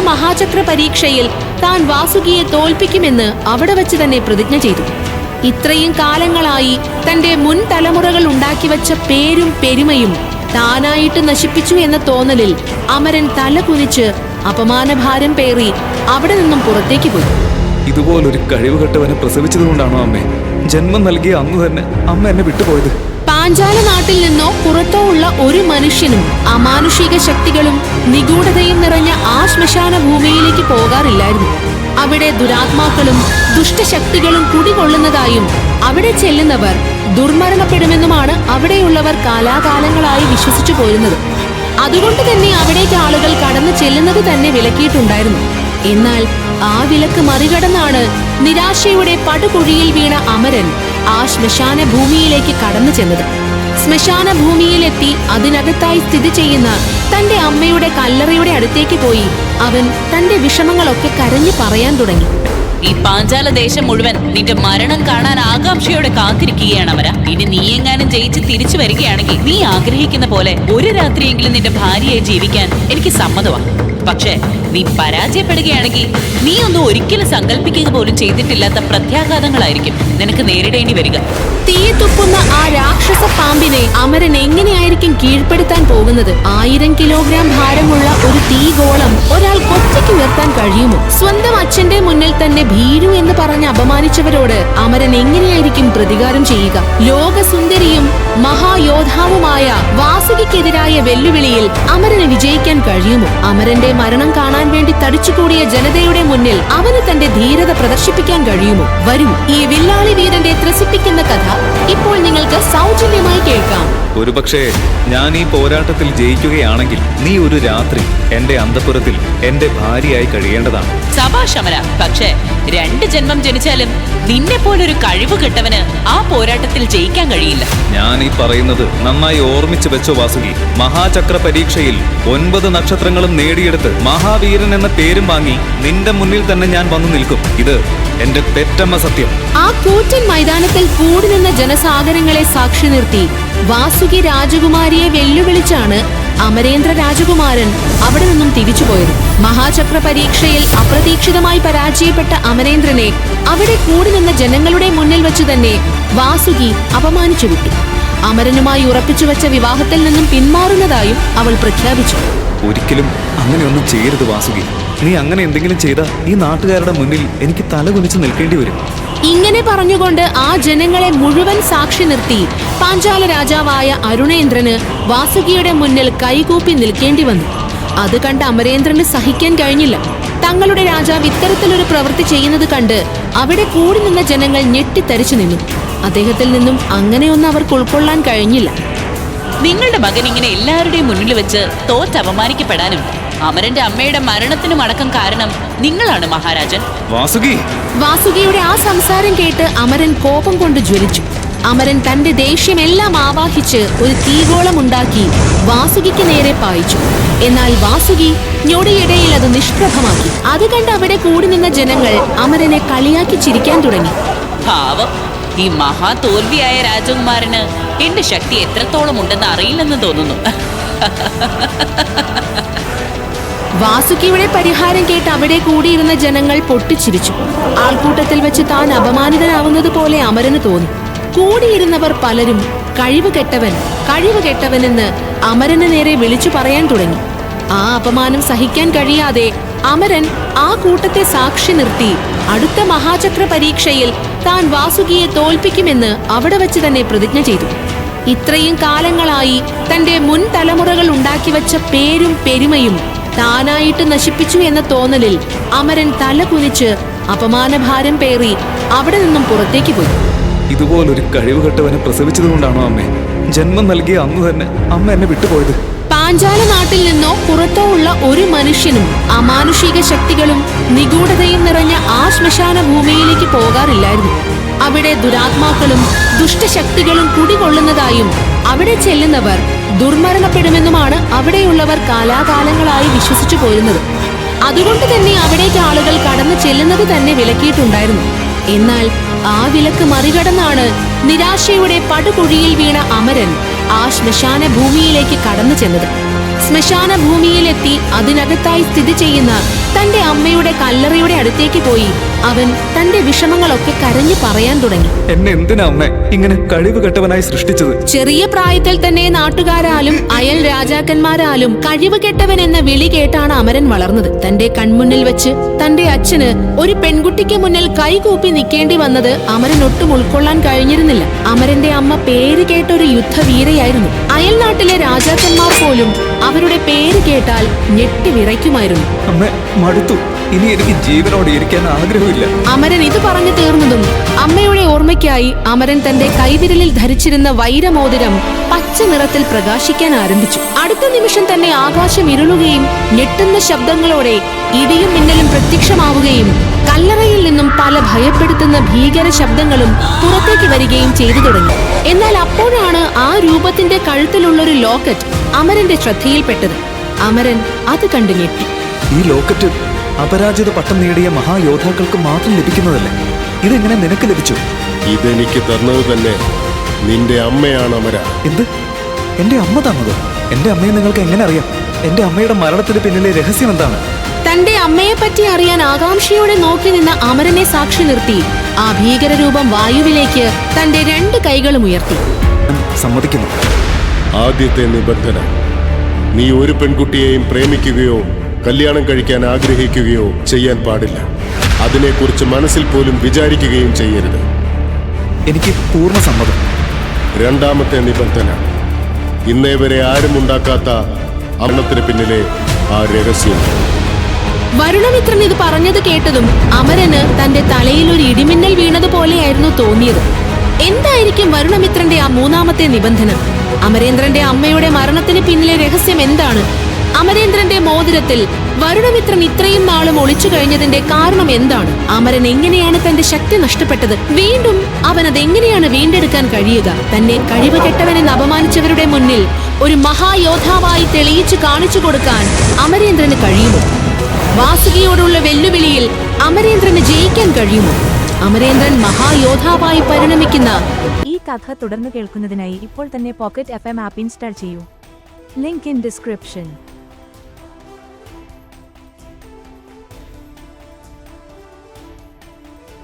മഹാചക്ര പരീക്ഷയിൽ താൻ വാസുകിയെ തോൽപ്പിക്കുമെന്ന് അവിടെ വച്ച് തന്നെ പ്രതിജ്ഞ ചെയ്തു. ഇത്രയും കാലങ്ങളായി തന്റെ മുൻ തലമുറകൾ ഉണ്ടാക്കിവച്ച പേരും പെരുമയും താനായിട്ട് നശിപ്പിച്ചു എന്ന തോന്നലിൽ അമരൻ തല കുനിച്ച് അപമാനഭാരം പേറി അവിടെ നിന്നും പുറത്തേക്ക് പോയി. ഇതുപോലൊരു കഴിവുകെട്ടവനെ പ്രസവിച്ചതുകൊണ്ടാണോ അമ്മേ? ജന്മം നൽകിയ അന്ന് തന്നെ അമ്മ എന്നെ വിട്ടുപോയത്. പാഞ്ചാല നാട്ടിൽ നിന്നോ പുറത്തോ ഉള്ള ഒരു മനുഷ്യനും അമാനുഷിക ശക്തികളും നിഗൂഢതയും നിറഞ്ഞ ആ ശ്മശാന ഭൂമിയിലേക്ക് പോകാറില്ലായിരുന്നു. അവിടെ ദുരാത്മാക്കളും ദുഷ്ടശക്തികളും കുടികൊള്ളുന്നതായും അവിടെ ചെല്ലുന്നവർ ദുർമരണപ്പെടുമെന്നുമാണ് അവിടെയുള്ളവർ കാലാകാലങ്ങളായി വിശ്വസിച്ചു പോരുന്നത്. അതുകൊണ്ട് തന്നെ അവിടേക്ക് ആളുകൾ കടന്നു ചെല്ലുന്നത് തന്നെ വിലക്കിയിട്ടുണ്ടായിരുന്നു. എന്നാൽ ആ വിലക്ക് മറികടന്നാണ് നിരാശയുടെ പടുകുഴിയിൽ വീണ അമരൻ ആ ശ്മശാന ഭൂമിയിലേക്ക് കടന്നു ചെന്നത്. ശ്മശാന ഭൂമിയിലെത്തി അതിനകത്തായി സ്ഥിതി ചെയ്യുന്ന തന്റെ അമ്മയുടെ കല്ലറയുടെ അടുത്തേക്ക് പോയി അവൻ തന്റെ വിഷമങ്ങളൊക്കെ കരഞ്ഞു പറയാൻ തുടങ്ങി. ഈ പാഞ്ചാല ദേശം മുഴുവൻ നിന്റെ മരണം കാണാൻ ആകാംക്ഷയോടെ കാത്തിരിക്കുകയാണ് അവരാ ഇനി നീ എങ്ങാനും ജയിച്ച് തിരിച്ചു വരികയാണെങ്കിൽ നീ ആഗ്രഹിക്കുന്ന പോലെ ഒരു രാത്രിയെങ്കിലും നിന്റെ ഭാര്യയെ ജീവിക്കാൻ എനിക്ക് സമ്മതമാണ് പക്ഷേ നീ പരാജയപ്പെടുകയാണെങ്കിൽ നീ ഒന്നും ഒരിക്കലും സങ്കല്പിക്കുക പോലും ചെയ്തിട്ടില്ലാത്ത പ്രത്യാഘാതങ്ങളായിരിക്കും നിനക്ക് നേരിടേണ്ടി വരിക. തീയെ തുപ്പുന്ന ആ രാക്ഷസ പാമ്പിനെ അമരൻ എങ്ങനെയായിരിക്കും കീഴ്പ്പെടുത്താൻ പോകുന്നത്. ആയിരം കിലോഗ്രാം ഭാരമുള്ള ഒരു തീഗോളം ഒരാൾ കൊച്ചയ്ക്ക് ഉയർത്താൻ കഴിയുമോ? സ്വന്തം അച്ഛന്റെ മുന്നിൽ തന്നെ ഭീരു എന്ന് പറഞ്ഞ് അപമാനിച്ചവരോട് അമരൻ എങ്ങനെയായിരിക്കും പ്രതികാരം ചെയ്യുക? ലോകസുന്ദരിയും മഹായോദ്ധാവുമായ വാസുകിക്കെതിരായ വെല്ലുവിളിയിൽ അമരന് വിജയിക്കാൻ കഴിയുമോ? അമരന്റെ മരണം കാണാൻ വേണ്ടി തടിച്ചുകൂടിയ ജനതയുടെ മുന്നിൽ അവന് തന്റെ ധീരത പ്രദർശിപ്പിക്കാൻ കഴിയുമോ? വരും ഈ വില്ലാളി വീരന്റെ ത്രസിപ്പിക്കുന്ന കഥ. ഇപ്പോൾ നിങ്ങൾക്ക് സൗജന്യമായി കേൾക്കാം. ഒരുപക്ഷേ ഞാൻ ഈ പോരാട്ടത്തിൽ ജയിക്കുകയാണെങ്കിൽ നീ ഒരു രാത്രി എന്റെ അന്തപുരത്തിൽ എന്റെ ഭാര്യയായി കഴിയേണ്ടതാണ്. സഭാശമന പക്ഷേ രണ്ട് ജന്മം ജനിച്ചാലും നിന്നെ പോലൊരു കഴിവ് കെട്ടവന് ആ പോരാട്ടത്തിൽ ജയിക്കാൻ കഴിയില്ല. ഞാൻ ഈ പറയുന്നത് നന്നായി ഓർമ്മിച്ചു വെച്ചോ വാസുകി. മഹാചക്ര പരീക്ഷയിൽ ഒൻപത് നക്ഷത്രങ്ങളും നേടിയെടുത്ത് മഹാവീരൻ എന്ന പേരും വാങ്ങി നിന്റെ മുന്നിൽ തന്നെ ഞാൻ വന്നു നിൽക്കും. ഇത് എന്റെ പെറ്റമ്മ സത്യം. ആ കൂറ്റൻ മൈതാനത്തിൽ കൂടി നിന്ന ജനസാഗരങ്ങളെ സാക്ഷി നിർത്തി വാസുകി രാജകുമാരിയെ വെല്ലുവിളിച്ചാണ് അമരേന്ദ്ര രാജകുമാരൻ അവിടെ നിന്നും തിരിച്ചുപോയത് മഹാചക്ര പരീക്ഷയിൽ അപ്രതീക്ഷിതമായി പരാജയപ്പെട്ട അമരേന്ദ്രനെ അവിടെ കൂടി നിന്ന ജനങ്ങളുടെ മുന്നിൽ വെച്ച് തന്നെ വാസുകി അപമാനിച്ചു വിട്ടു. അമരനുമായി ഉറപ്പിച്ചു വെച്ച വിവാഹത്തിൽ നിന്നും പിന്മാറുന്നതായും അവൾ പ്രഖ്യാപിച്ചു. ഒരിക്കലും അങ്ങനെയൊന്നും ചെയ്യരുത് വാസുകി. നീ അങ്ങനെ എന്തെങ്കിലും ചെയ്ത ഈ നാട്ടുകാരുടെ മുന്നിൽ എനിക്ക് തലകുനിച്ച് നിൽക്കേണ്ടി വരും. ഇങ്ങനെ പറഞ്ഞുകൊണ്ട് ആ ജനങ്ങളെ മുഴുവൻ സാക്ഷി നിർത്തി പാഞ്ചാല രാജാവായ അരുണേന്ദ്രന് വാസുകിയുടെ മുന്നിൽ കൈകൂപ്പി നിൽക്കേണ്ടി വന്നു. അത് കണ്ട് അമരേന്ദ്രന് സഹിക്കാൻ കഴിഞ്ഞില്ല. തങ്ങളുടെ രാജാവ് ഇത്തരത്തിലൊരു പ്രവൃത്തി ചെയ്യുന്നത് കണ്ട് അവിടെ കൂടി നിന്ന ജനങ്ങൾ ഞെട്ടിത്തരിച്ചു നിന്നു. അദ്ദേഹത്തിൽ നിന്നും അങ്ങനെയൊന്നും അവർക്ക് ഉൾക്കൊള്ളാൻ കഴിഞ്ഞില്ല. നിങ്ങളുടെ മകൻ ഇങ്ങനെ എല്ലാവരുടെയും മുന്നിൽ വെച്ച് തോറ്റ് അപമാനിക്കപ്പെടാനും അമരന്റെ അമ്മയുടെ മരണത്തിനും അടക്കം കാരണം നിങ്ങളാണ് മഹാരാജൻ. വാസുകി. വാസുകിയുടെ ആ സംസാരം കേട്ട് അമരൻ കോപം കൊണ്ട് ജ്വലിച്ചു. അമരൻ തന്റെ ദേഷ്യമെല്ലാം ആവാഹിച്ച് ഒരു തീഗോളം ഉണ്ടാക്കി വാസുകിക്ക് നേരെ പായിച്ചു. എന്നാൽ വാസുകി ഞൊടിയിടയിൽ അത് നിഷ്പ്രഭമാക്കി. അത് കണ്ട് അവിടെ കൂടി നിന്ന ജനങ്ങൾ അമരനെ കളിയാക്കി ചിരിക്കാൻ തുടങ്ങി. ഭാവം ഈ മഹാ തോൽവിയായ രാജകുമാരന് എന്റെ ശക്തി എത്രത്തോളം ഉണ്ടെന്ന് അറിയില്ലെന്ന് തോന്നുന്നു. വാസുകിയുടെ പരിഹാരം കേട്ട് അവിടെ കൂടിയിരുന്ന ജനങ്ങൾ പൊട്ടിച്ചിരിച്ചു. ആൾക്കൂട്ടത്തിൽ വെച്ച് താൻ അപമാനിതനാവുന്നത് പോലെ അമരന് തോന്നി. കൂടിയിരുന്നവർ പലരും കഴിവ് കെട്ടവൻ കഴിവ് കെട്ടവനെന്ന് അമരന് നേരെ വിളിച്ചു പറയാൻ തുടങ്ങി. ആ അപമാനം സഹിക്കാൻ കഴിയാതെ അമരൻ ആ കൂട്ടത്തെ സാക്ഷി നിർത്തി അടുത്ത മഹാചക്ര പരീക്ഷയിൽ താൻ വാസുകിയെ തോൽപ്പിക്കുമെന്ന് അവിടെ വെച്ച് തന്നെ പ്രതിജ്ഞ ചെയ്തു. ഇത്രയും കാലങ്ങളായി തന്റെ മുൻ തലമുറകൾ ഉണ്ടാക്കിവച്ച പേരും പെരുമയും താനായിട്ട് നശിപ്പിച്ചു എന്ന തോന്നലിൽ അമരൻ തല കുനിച്ച് അപമാനഭാരം പേറി അവിടെ നിന്നും പുറത്തേക്ക് പോയി. ഇതുപോലൊരു കഴിവുകെട്ടവനെ പ്രസവിച്ചതുകൊണ്ടാണോ അമ്മേ? ജന്മം നൽകിയ അന്ന് തന്നെ അമ്മ എന്നെ വിട്ടുപോയത്. പാഞ്ചാല നാട്ടിൽ നിന്നോ പുറത്തോ ഉള്ള ഒരു മനുഷ്യനും അമാനുഷിക ശക്തികളും നിഗൂഢതയും നിറഞ്ഞ ആ ശ്മശാന ഭൂമിയിലേക്ക് പോകാറില്ലായിരുന്നു. അവിടെ ദുരാത്മാക്കളും ദുഷ്ടശക്തികളും കുടികൊള്ളുന്നതായും അവിടെ ചെല്ലുന്നവർ ദുർമരണപ്പെടുമെന്നുമാണ് അവിടെയുള്ളവർ കാലാകാലങ്ങളായി വിശ്വസിച്ചു പോരുന്നത്. അതുകൊണ്ട് തന്നെ അവിടേക്ക് ആളുകൾ കടന്നു ചെല്ലുന്നത് തന്നെ വിലക്കിയിട്ടുണ്ടായിരുന്നു. എന്നാൽ ആ വിലക്ക് മറികടന്നാണ് നിരാശയുടെ പടുകുഴിയിൽ വീണ അമരൻ ആ ശ്മശാന ഭൂമിയിലേക്ക് കടന്നു ചെന്നത്. ശ്മശാന ഭൂമിയിലെത്തി അതിനകത്തായി സ്ഥിതി ചെയ്യുന്ന തന്റെ അമ്മയുടെ കല്ലറയുടെ അടുത്തേക്ക് പോയി. അവൻ തന്റെ വിഷമങ്ങളൊക്കെ കരഞ്ഞു പറയാൻ തുടങ്ങി. എന്നെ എന്തിനാ അമ്മ ഇങ്ങനെ കഴിവ് കെട്ടവനായി സൃഷ്ടിച്ചത്? ചെറിയ പ്രായത്തിൽ തന്നെ നാട്ടുകാരാലും അയൽ രാജാക്കന്മാരാലും കഴിവ് കെട്ടവൻ എന്ന വിളി കേട്ടാണ് അമരൻ വളർന്നത്. തന്റെ കൺമുന്നിൽ വെച്ച് തന്റെ അച്ഛന് ഒരു പെൺകുട്ടിക്ക് മുന്നിൽ കൈകൂപ്പി നിൽക്കേണ്ടി വന്നത് അമരൻ ഒട്ടും ഉൾക്കൊള്ളാൻ കഴിഞ്ഞിരുന്നില്ല. അമരന്റെ അമ്മ പേര് കേട്ട ഒരു യുദ്ധവീരയായിരുന്നു. അയൽ നാട്ടിലെ രാജാക്കന്മാർ പോലും അവരുടെ പേര് കേട്ടാൽ ഞെട്ടി വിറയ്ക്കുമായിരുന്നു. അമ്മ മടുത്തു. ഇനി എനിക്ക് ജീവനോടെ ഇരിക്കാൻ ആഗ്രഹമില്ല. അമരൻ ഇത് പറഞ്ഞു തീർന്നതും അമ്മയുടെ ഓർമ്മയ്ക്കായി അമരൻ തന്റെ കൈവിരലിൽ ധരിച്ചിരുന്ന വൈരമോതിരം പച്ച നിറത്തിൽ പ്രകാശിക്കാൻ ആരംഭിച്ചു. അടുത്ത നിമിഷം തന്നെ ആകാശം ഇരുളുകയും ഞെട്ടുന്ന ശബ്ദങ്ങളോടെ ഇടിയും മിന്നലും പ്രത്യക്ഷമാവുകയും കല്ലറയിൽ നിന്നും പല ഭയപ്പെടുത്തുന്ന ഭീകര ശബ്ദങ്ങളും പുറത്തേക്ക് വരികയും ചെയ്തു തുടങ്ങി. എന്നാൽ അപ്പോഴാണ് ആ രൂപത്തിന്റെ കഴുത്തിലുള്ളൊരു ലോക്കറ്റ് അമരന്റെ ശ്രദ്ധയിൽപ്പെട്ടത്. അമരൻ അത് കണ്ടു ഞെട്ടി. ഈ ലോക്കറ്റ് അപരാജിത പട്ടം നേടിയ മഹായോദ്ധാക്കൾക്ക് മാത്രം ലഭിക്കുന്നതല്ലേ? ഇതെങ്ങനെ നിനക്ക് ലഭിച്ചു? ഇതെനിക്ക് തന്നത് തന്നെ നിന്റെ അമ്മയാണ് അമര. എന്ത്? എന്റെ അമ്മ തന്നത് എന്റെ അമ്മയെ നിങ്ങൾക്ക് എങ്ങനെ അറിയാം? എന്റെ അമ്മയുടെ മരണത്തിന് പിന്നിലെ രഹസ്യം എന്താണ്? തന്റെ അമ്മയെ പറ്റി അറിയാൻ ആകാംക്ഷയോടെ നോക്കി നിന്ന അമരനെ സാക്ഷി നിർത്തി. ആ ഭീകരരൂപം വായുവിലേക്ക് തന്റെ രണ്ട് കൈകളും ഉയർത്തി. സമ്മതിക്കുന്നു. ആദ്യത്തെ നിബന്ധന നീ ഒരു പെൺകുട്ടിയെയും പ്രേമിക്കുകയോ കല്യാണം കഴിക്കാൻ ആഗ്രഹിക്കുകയോ ചെയ്യാൻ പാടില്ല. അതിനെക്കുറിച്ച് മനസ്സിൽ പോലും വിചാരിക്കുകയും ചെയ്യരുത്. എനിക്ക് പൂർണ സമ്മതം. രണ്ടാമത്തെ നിബന്ധന ഇന്നേ വരെ ആരും ഉണ്ടാക്കാത്ത അമ്മത്തിന് പിന്നിലെ ആ രഹസ്യം. വരുണമിത്രൻ ഇത് പറഞ്ഞത് കേട്ടതും അമരന് തന്റെ തലയിൽ ഒരു ഇടിമിന്നൽ വീണതുപോലെയായിരുന്നു തോന്നിയത്. എന്തായിരിക്കും വരുണമിത്രന്റെ ആ മൂന്നാമത്തെ നിബന്ധന? അമരേന്ദ്രന്റെ അമ്മയുടെ മരണത്തിന് പിന്നിലെ രഹസ്യം എന്താണ്? അമരേന്ദ്രന്റെ മോതിരത്തിൽ വരുണമിത്രൻ ഇത്രയും നാളും ഒളിച്ചു കഴിഞ്ഞതിന്റെ കാരണം എന്താണ്? അമരൻ എങ്ങനെയാണ് തന്റെ ശക്തി നഷ്ടപ്പെട്ടത്? വീണ്ടും അവൻ അതെങ്ങനെയാണ് വീണ്ടെടുക്കാൻ കഴിയുക? തന്നെ കഴിവ് കെട്ടവനെന്ന് അപമാനിച്ചവരുടെ മുന്നിൽ ഒരു മഹായോദ്ധാവായി തെളിയിച്ചു കാണിച്ചു കൊടുക്കാൻ അമരേന്ദ്രന് കഴിയുമോ? വാസുകിയോടുള്ള വെല്ലുവിളിയിൽ അമരേന്ദ്രന് ജയിക്കാൻ കഴിയുമോ? അമരേന്ദ്രൻ മഹായോദ്ധാവായി പരിണമിക്കുന്ന ഈ കഥ തുടർന്ന് കേൾക്കുന്നതിനായി ഇപ്പോൾ തന്നെ pocket F M app install ചെയ്യൂ. Link in description